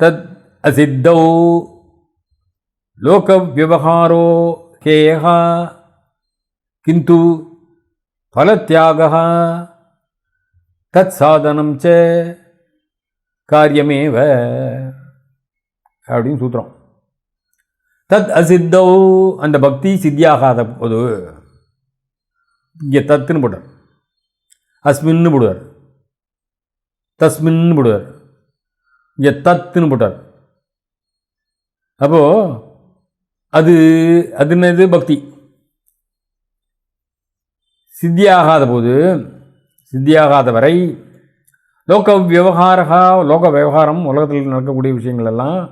தத் அசித்தௌ லோக விவகாரோ ஹேயா கிந்து பலத்தியாக தத் சாதனம் ச காரியமேவ அப்படின்னு சூத்திரம் தத் அசித்தௌ அந்த பக்தி சித்தியாகாத போது இங்கே தத்துன்னு போட்டார் அஸ்மின்னு போடுவார் தஸ்மின்னு போடுவார் இங்கே தத்துன்னு போட்டார். அப்போது அது அது என்னது? பக்தி. சித்தியாகாத போது சித்தியாகாத வரை லோக விவகாரகா லோக விவகாரம் உலகத்தில் நடக்கக்கூடிய விஷயங்கள் எல்லாம்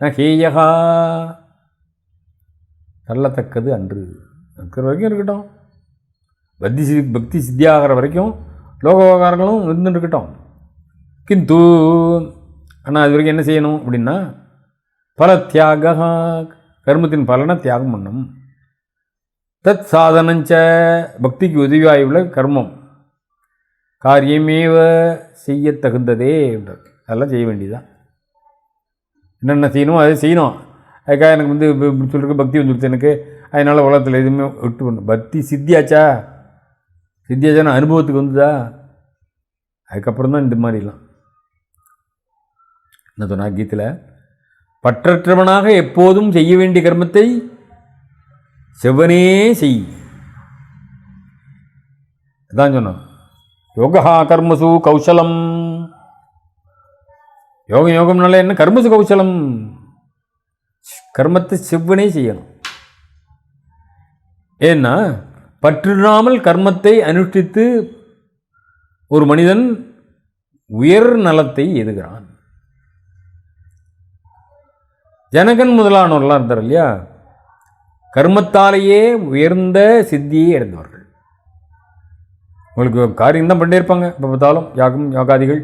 ஹேயகா. தள்ளத்தக்கது அன்று. இருக்கிற வரைக்கும் இருக்கட்டும். பக்தி சி பக்தி சித்தியாகிற வரைக்கும் லோக விவகாரங்களும் இருந்துட்டு இருக்கட்டும். கிந்து ஆனால் அது வரைக்கும் என்ன செய்யணும் அப்படின்னா பல தியாக கர்மத்தின் பலனை தியாகம் பண்ணும். தத் சாதனஞ்ச பக்திக்கு உதவியாயுள்ள கர்மம். காரியமேவ செய்ய தகுந்ததே என்றார். அதெல்லாம் செய்ய வேண்டியதுதான். என்னென்ன செய்யணும் அதை செய்யணும். அதுக்காக எனக்கு வந்து இப்படி சொல்லிருக்கு பக்தி வந்துடுச்சு எனக்கு. அதனால் உலகத்தில் எதுவுமே விட்டு பண்ணும் பக்தி சித்தியாச்சா? சித்தியாச்சான அனுபவத்துக்கு வந்துதா? அதுக்கப்புறம் தான் இந்த மாதிரிலாம். என்ன சொன்னா கீதையில்? பற்றற்றவனாக எப்போதும் செய்ய வேண்டிய கர்மத்தை செவ்வனே செய். அதான் சொன்னோம். யோகா கர்மசு கௌசலம். யோகம் யோகம்னால என்ன? கர்மசு கௌசலம். கர்மத்தை செவ்வனே செய்யணும். ஏன்னா பற்றிடாமல் கர்மத்தை அனுஷ்டித்து ஒரு மனிதன் உயர் நலத்தை எதுகிறான்? ஜனகன் முதலானோர்லாம் இருந்தார் இல்லையா? கர்மத்தாலேயே உயர்ந்த சித்தியை அடைந்தவர்கள். உங்களுக்கு காரியம் தான் பண்ணிட்டே இருப்பாங்க பார்த்தாலும் யாகம் யாகாதிகள்.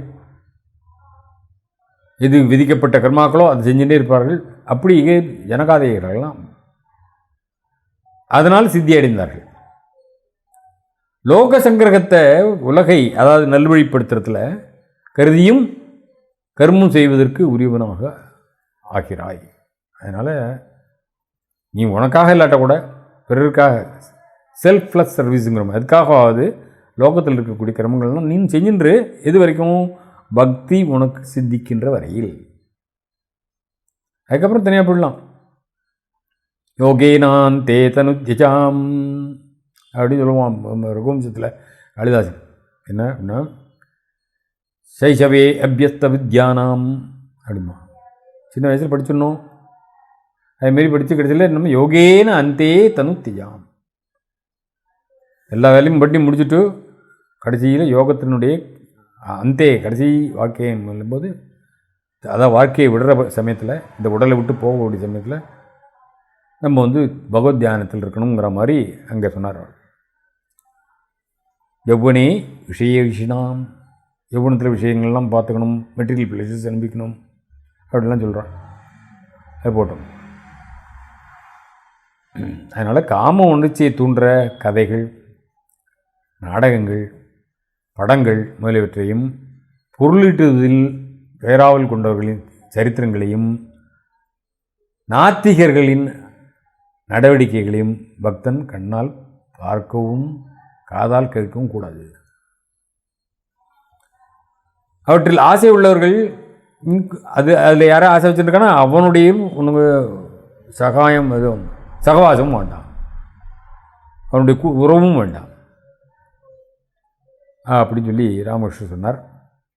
எது விதிக்கப்பட்ட கர்மாக்களோ அதை செஞ்சுட்டே இருப்பார்கள். அப்படி இங்கே ஜனகாதைகளாம் அதனால் சித்தி அடைந்தார்கள். லோக சங்கிரகத்தை உலகை அதாவது நல்வழிப்படுத்துறதுல கருதியும் கர்மம் செய்வதற்கு உரியவனாக ஆகிறாய். அதனால் நீ உனக்காக இல்லாட்ட கூட பிறருக்காக செல்ஃப்லெஸ் சர்வீஸுங்கிற மாதிரி. அதுக்காகவாவது லோகத்தில் இருக்கக்கூடிய கிரமங்கள்லாம் நீ செஞ்சின்று எது வரைக்கும்? பக்தி உனக்கு சித்திக்கின்ற வரையில். அதுக்கப்புறம் தனியாக போடலாம் யோகேனான் தே தனுத்யஜாம் அப்படின்னு சொல்லுவான் ரகுவம்சத்தில் காளிதாசன். என்ன அப்படின்னா சைஷவே அபியஸ்த வித்யானாம் அப்படிமா சின்ன வயசில் படிச்சிடணும். அதுமாரி படித்து கிடைச்சல நம்ம யோகேன அந்தே தனுத்தியாம். எல்லா வேலையும் பண்ணி முடிச்சுட்டு கடைசியில் யோகத்தினுடைய அந்தே கடைசி வாழ்க்கையை சொல்லும்போது அதான் வாழ்க்கையை விடுற சமயத்தில் இந்த உடலை விட்டு போகக்கூடிய சமயத்தில் நம்ம வந்து பகவத் தியானத்தில் இருக்கணுங்கிற மாதிரி அங்கே சொன்னார் அவர். எவ்வனே விஷய விஷயம் எவ்வளத்தில் விஷயங்கள்லாம் பார்த்துக்கணும். மெட்டீரியல் பிளேசஸ் அனுப்பிக்கணும் அப்படிலாம் சொல்கிறான் அது போட்டோம். அதனால் காம உணர்ச்சியை தூண்டுற கதைகள் நாடகங்கள் படங்கள் முதலியவற்றையும் பொருளீட்டுவதில் பேராவல் கொண்டவர்களின் சரித்திரங்களையும் நாத்திகர்களின் நடவடிக்கைகளையும் பக்தன் கண்ணால் பார்க்கவும் காதால் கேட்கவும் கூடாது. அவற்றில் ஆசை உள்ளவர்கள் அது அதில் யாரை ஆசை வச்சுருக்கானா அவனுடையும் உனக்கு சகாயம் எதுவும் சகவாசமும் வேண்டாம். அவனுடைய கு- உறவும் வேண்டாம். அப்படின்னு சொல்லி ராமகிருஷ்ணன் சொன்னார்.